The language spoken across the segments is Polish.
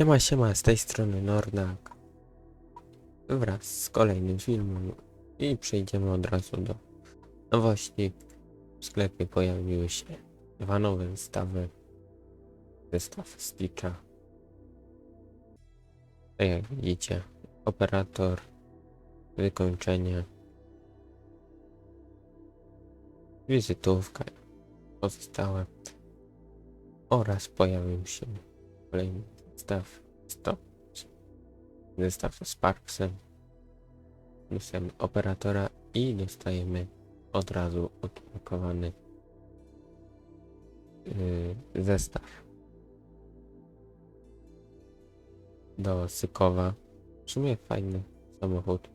Siema, siema, z tej strony Nordak. Wraz z kolejnym filmem i przejdziemy od razu do nowości. W sklepie pojawiły się dwa nowe zestawy. Zestaw Stitcha. Tak jak widzicie, operator, wykończenie, wizytówka, pozostałe oraz pojawił się kolejny zestaw stop. Zestaw z Sparksem. Dostajemy operatora i dostajemy od razu odblokowany yy, zestaw. Do Sykowa. W sumie fajny samochód.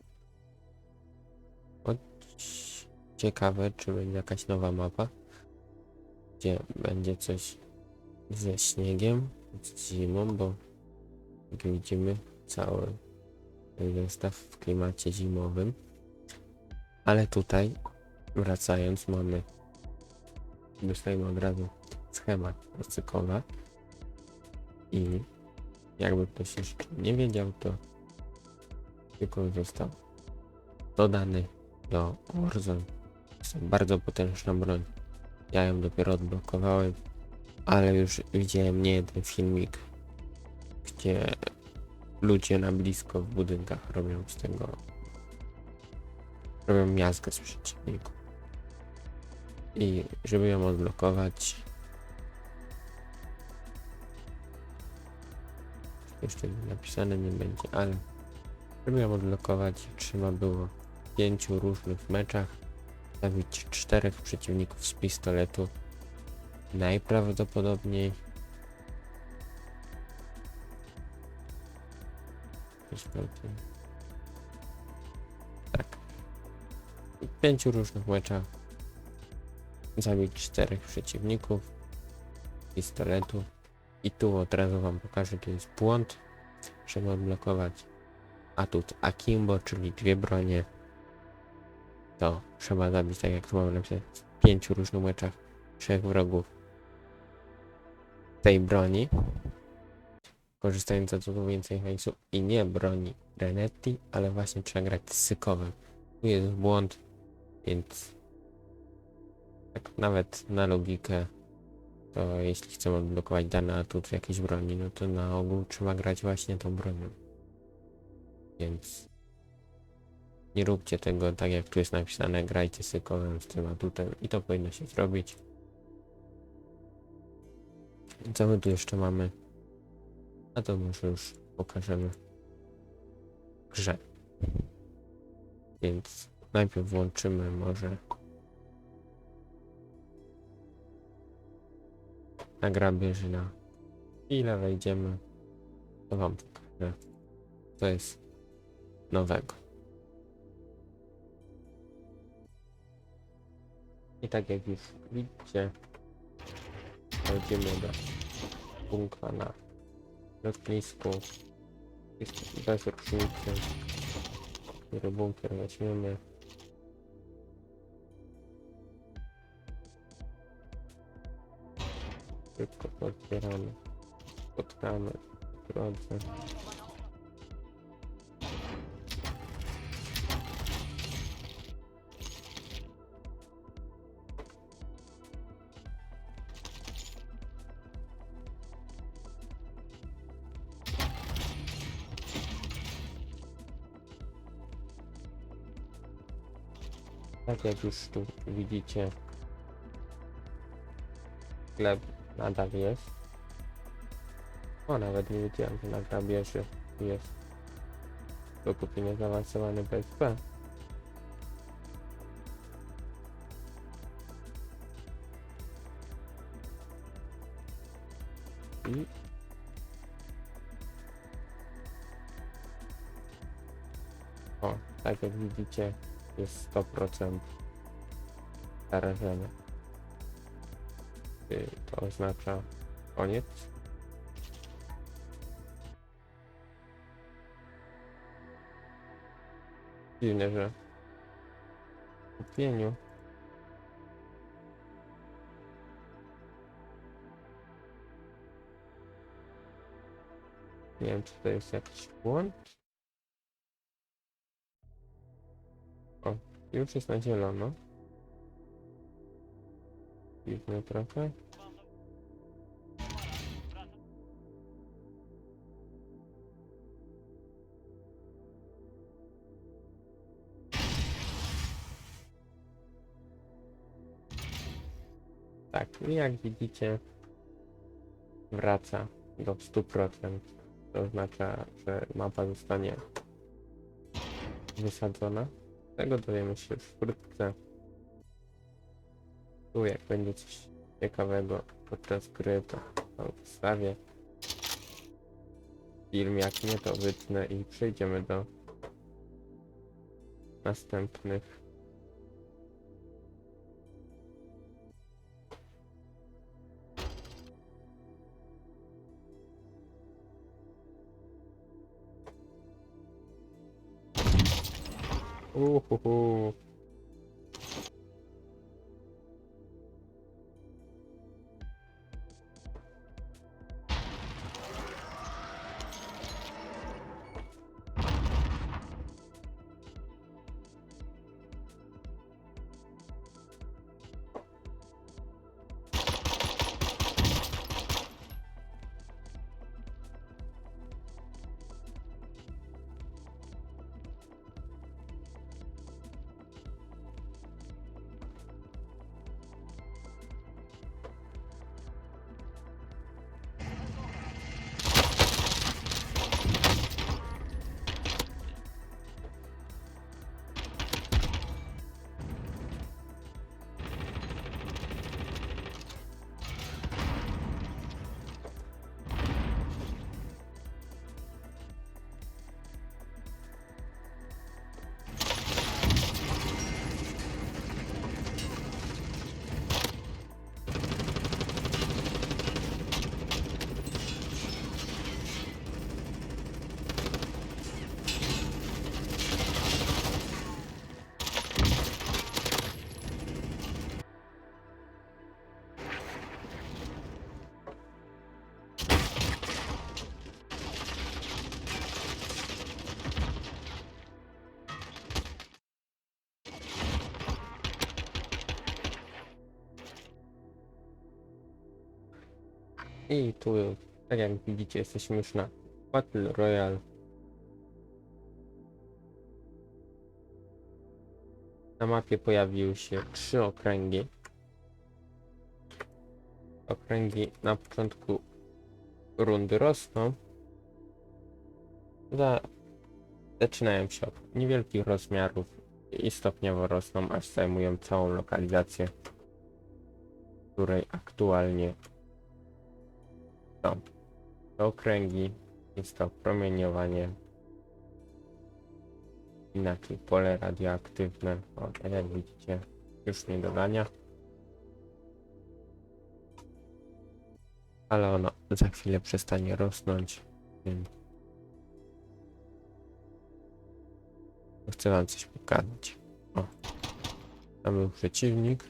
Choć ciekawe czy będzie jakaś nowa mapa gdzie będzie coś ze śniegiem, z zimą, bo jak widzimy cały zestaw w klimacie zimowym. Ale tutaj wracając mamy dostajemy od razu schemat ocykowa i jakby ktoś jeszcze nie wiedział to tylko został dodany do Warzone. Jest bardzo potężna broń. Ja ją dopiero odblokowałem ale już widziałem nie jeden filmik, gdzie ludzie na blisko w budynkach robią z tego robią miazgę z przeciwników. I żeby ją odblokować jeszcze napisane nie będzie, ale żeby ją odblokować trzeba było w pięciu różnych meczach zabić czterech przeciwników z pistoletu Najprawdopodobniej. Sprawdzę. Tak. Pięciu różnych meczach zabić czterech przeciwników pistoletu i tu od razu wam pokażę, to jest błąd. Trzeba odblokować atut Akimbo, czyli dwie bronie. To trzeba zabić, tak jak tu mamy napisane, w pięciu różnych meczach trzech wrogów tej broni, korzystając dużo więcej hajsu i nie broni Renetti, ale właśnie trzeba grać z sykowym. Tu jest błąd, więc tak nawet na logikę, to jeśli chcemy odblokować dany atut w jakiejś broni, no to na ogół trzeba grać właśnie tą bronią. Więc nie róbcie tego tak jak tu jest napisane, grajcie sykowym z tym atutem i to powinno się zrobić. Co my tu jeszcze mamy? A to może już pokażemy grze. Więc najpierw włączymy może na grabieżyna. Ile wejdziemy, to wam pokażę. To jest nowego. I tak jak już widzicie, Wchodzimy do bunkra na Как низко. Базер пшеницы. Перебункер возьмем я. Рыбка под пирами. Под камерой. Tak jak już tu widzicie, sklep nadal jest. O, nawet nie wiedziałem, że na grabieży jest do kupienia zaawansowany PSP. I o, tak jak widzicie, jest 100% zarażenia. To oznacza koniec? Dziwne, że w kupieniu Nie wiem, czy to jest jakiś błąd. Już jest na zielono. Trochę. Tak, i jak widzicie, wraca do 100%. To oznacza, że mapa zostanie wysadzona. Tego dowiemy się wkrótce. Tu jak będzie coś ciekawego podczas gry, to wstawię film, jak nie to wytnę i przejdziemy do następnych Oh, oh, oh. I tu, tak jak widzicie, jesteśmy już na Battle Royale. Na mapie pojawiły się trzy okręgi. Okręgi na początku rundy rosną. Za... Zaczynają się od niewielkich rozmiarów i stopniowo rosną, aż zajmują całą lokalizację, której aktualnie To okręgi, jest to promieniowanie, inaczej pole radioaktywne, o, tak jak widzicie, już nie dodania. Ale ono za chwilę przestanie rosnąć, więc chcę wam coś pokazać. O, tam był przeciwnik,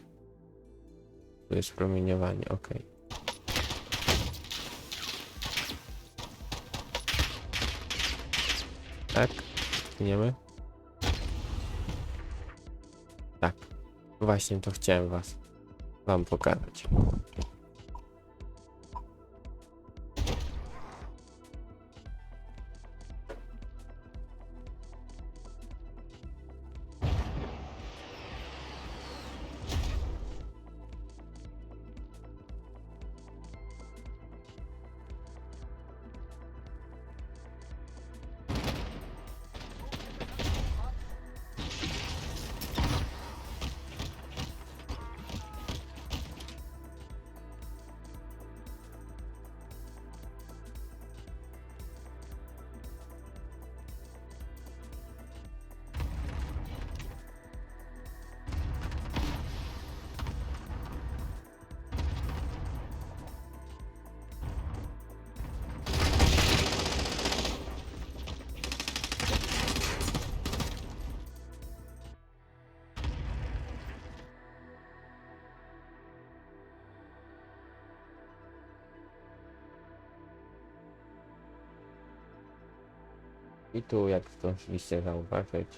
tu jest promieniowanie, ok. Tak, płyniemy. Tak, właśnie to chciałem was, wam pokazać. I tu, jak zdążyliście zauważyć,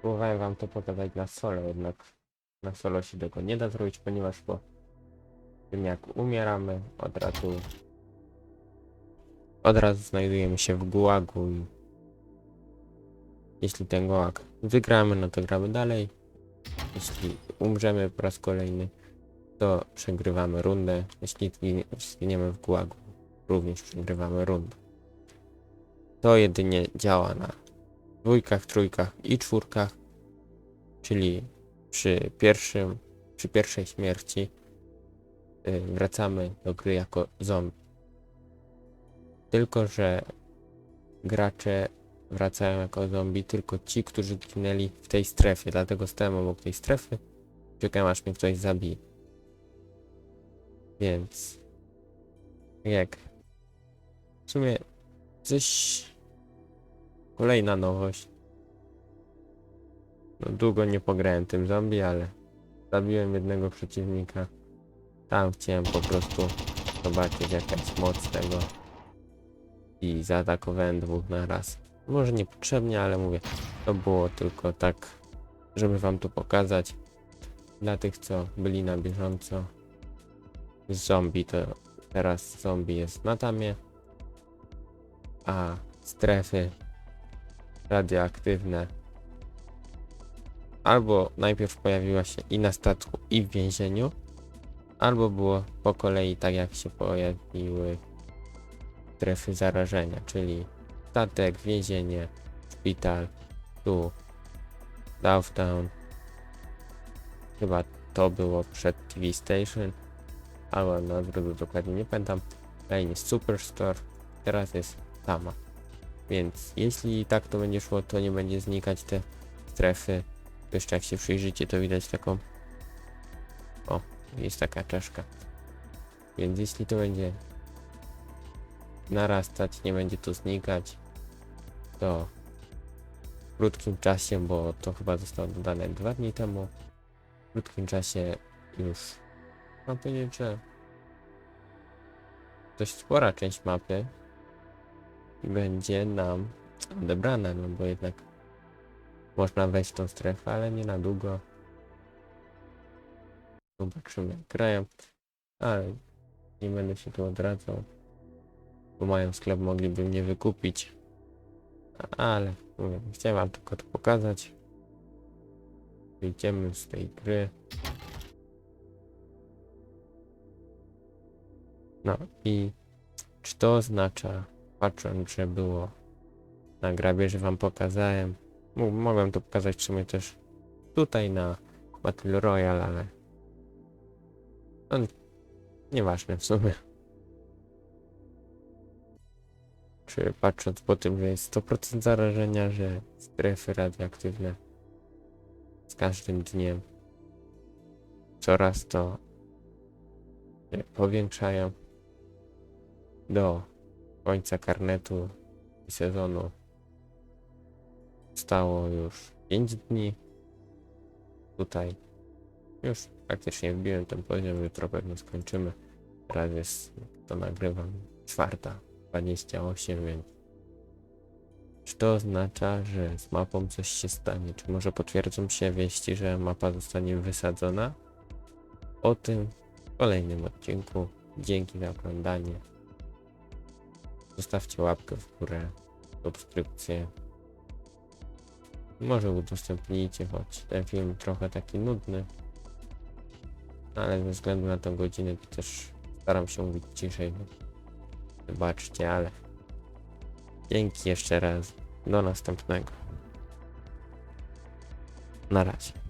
próbowałem wam to pokazać na solo, jednak na solo się tego nie da zrobić, ponieważ po tym jak umieramy, od razu od razu znajdujemy się w gułagu i jeśli ten gułag wygramy, no to gramy dalej. Jeśli umrzemy po raz kolejny, to przegrywamy rundę. Jeśli zginie- zginiemy w gułagu, również przegrywamy rundę. To jedynie działa na dwójkach, trójkach i czwórkach, czyli przy pierwszym, przy pierwszej śmierci y, wracamy do gry jako zombie. Tylko, że gracze wracają jako zombie tylko ci, którzy zginęli w tej strefie, dlatego stałem obok tej strefy, czekam aż mnie ktoś zabije. Więc jak w sumie coś kolejna nowość. No długo nie pograłem tym zombie, ale zabiłem jednego przeciwnika. Tam chciałem po prostu zobaczyć jaka jest moc tego i zaatakowałem dwóch na raz. Może niepotrzebnie, ale mówię, to było tylko tak, żeby wam to pokazać. Dla tych, co byli na bieżąco z zombie, to teraz zombie jest na tamie, a strefy radioaktywne albo najpierw pojawiła się i na statku, i w więzieniu, albo było po kolei tak jak się pojawiły strefy zarażenia, czyli statek, więzienie, szpital, tu, Downtown. Chyba to było przed TV Station, albo na odwrót dokładnie nie pamiętam. Kolejny Superstore, teraz jest Tama. Więc jeśli tak to będzie szło, to nie będzie znikać te strefy. Jeszcze jak się przyjrzycie, to widać taką... O, jest taka czaszka. Więc jeśli to będzie narastać, nie będzie tu znikać, to w krótkim czasie, bo to chyba zostało dodane dwa dni temu, w krótkim czasie już mam powiedzieć, że dość spora część mapy będzie nam odebrana, no bo jednak można wejść w tą strefę, ale nie na długo. Zobaczymy jak grają, ale nie będę się tu odradzał bo mają sklep, mogliby mnie wykupić. Ale mówię, chciałem wam tylko to pokazać. Wyjdziemy z tej gry. No i czy to oznacza, patrząc, że było na grabie, że wam pokazałem. Mogłem to pokazać w sumie też tutaj na Battle Royale, ale no, nieważne w sumie. czy patrząc po tym, że jest 100% zarażenia, że strefy radioaktywne z każdym dniem coraz to powiększają do końca karnetu i sezonu stało już 5 dni tutaj już praktycznie wbiłem ten poziom, jutro pewnie skończymy teraz jest, to nagrywam, czwarta 28, więc czy to oznacza, że z mapą coś się stanie? Czy może potwierdzą się wieści, że mapa zostanie wysadzona? O tym w kolejnym odcinku. Dzięki za oglądanie. Zostawcie łapkę w górę, subskrypcję. Może udostępnijcie, choć ten film trochę taki nudny. Ale ze względu na tę godzinę to też staram się mówić ciszej. Wybaczcie, ale dzięki jeszcze raz. Do następnego. Na razie.